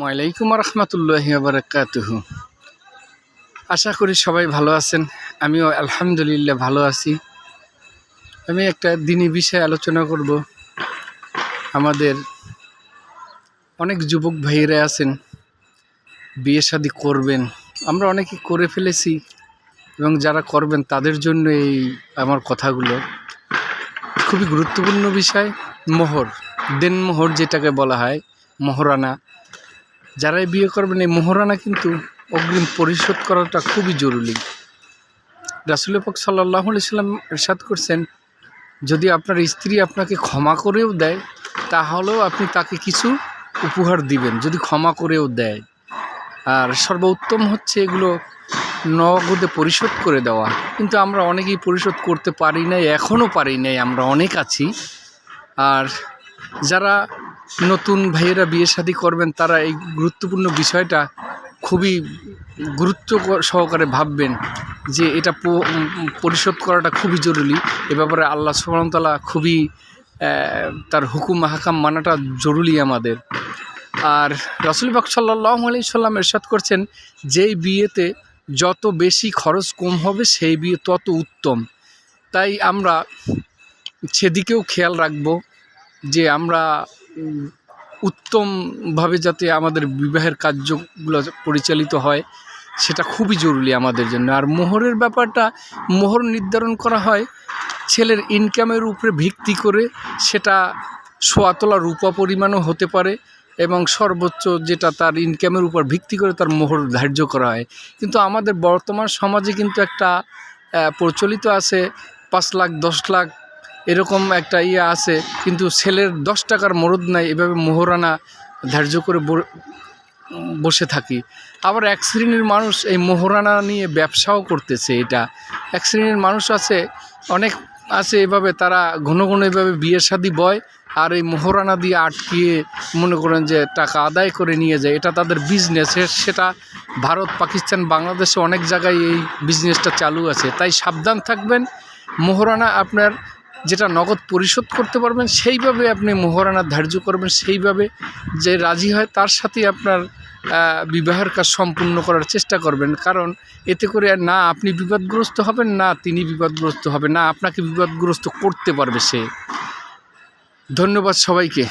আসসালামু আলাইকুম রহমতুল্লাহ বারকাতুহ। আশা করি সবাই ভালো আছেন। আমিও আলহামদুলিল্লাহ ভালো আছি। আমি একটা দিনই বিষয়ে আলোচনা করব। আমাদের অনেক যুবক ভাইয়েরা আছেন, বিয়ে শাদি করবেন। আমরা অনেকে করে ফেলেছি এবং যারা করবেন তাদের জন্য এই আমার কথাগুলো। খুবই গুরুত্বপূর্ণ বিষয়, মোহর, দেনমোহর যেটাকে বলা হয়, মোহরানা। যারাই বিয়ে করবেন, এই মোহরানা কিন্তু অগ্রিম পরিশোধ করাটা খুবই জরুরি। রাসুল পাক সাল্লাহ সাল্লাম এরশাদ করছেন, যদি আপনার স্ত্রী আপনাকে ক্ষমা করেও দেয়, তাহলেও আপনি তাকে কিছু উপহার দিবেন, যদি ক্ষমা করেও দেয়। আর সর্বোত্তম হচ্ছে এগুলো নগদে পরিশোধ করে দেওয়া। কিন্তু আমরা অনেকেই পরিশোধ করতে পারি নাই এখনও পারি নাই, আমরা অনেক আছি। আর যারা নতুন ভাইয়েরা বিয়ে শাদী করবেন, তারা এই গুরুত্বপূর্ণ বিষয়টা খুবই গুরুত্ব সহকারে ভাববেন যে এটা পরিশোধ করাটা খুবই জরুরি। এ ব্যাপারে আল্লাহ সুবহানাহু খুবই তার হুকুম হাকাম মানাটা জরুরি আমাদের। আর রাসুল বাক সাল্লাহ আলি সাল্লাম এরশাদ করছেন, যেই বিয়েতে যত বেশি খরচ কম হবে, সেই বিয়ে তত উত্তম। তাই আমরা সেদিকেও খেয়াল রাখব যে আমরা উত্তমভাবে যাতে আমাদের বিবাহের কার্যগুলো পরিচালিত হয়, সেটা খুবই জরুরি আমাদের জন্য। আর মোহরের ব্যাপারটা, মোহর নির্ধারণ করা হয় ছেলের ইনকামের উপরে ভিত্তি করে, সেটা সোয়াতলা রূপা পরিমাণও হতে পারে এবং সর্বোচ্চ যেটা তার ইনকামের উপর ভিত্তি করে তার মোহর ধার্য করা হয়। কিন্তু আমাদের বর্তমান সমাজে কিন্তু একটা প্রচলিত আছে, পাঁচ লাখ, দশ লাখ এরকম একটা ইয়ে আছে, কিন্তু ছেলের দশ টাকার মরদ নাই, এভাবে মোহরানা ধার্য করে বসে থাকি। আবার এক শ্রেণির মানুষ এই মোহরানা নিয়ে ব্যবসাও করতেছে এটা। এক শ্রেণির মানুষ আছে, অনেক আছে এভাবে, তারা ঘন ঘন এভাবে বিয়ে শাদি বয় আর এই মোহরানা দিয়ে আটকিয়ে মনে করেন যে টাকা আদায় করে নিয়ে যায়। এটা তাদের বিজনেস সেটা ভারত, পাকিস্তান, বাংলাদেশে অনেক জায়গায় এই বিজনেসটা চালু আছে। তাই সাবধান থাকবেন। মোহরানা আপনার যেটা নগদ পরিশোধ করতে পারবেন, সেইভাবে আপনি মোহরানা ধার্য করবেন, সেইভাবে যে রাজি হয় তার সাথে আপনার বিবাহের কাজ সম্পূর্ণ করার চেষ্টা করবেন। কারণ এতে করে না আপনি বিপদগ্রস্ত হবেন, না তিনি বিপদগ্রস্ত হবে না আপনাকে বিপদগ্রস্ত করতে পারবে সে। ধন্যবাদ সবাইকে।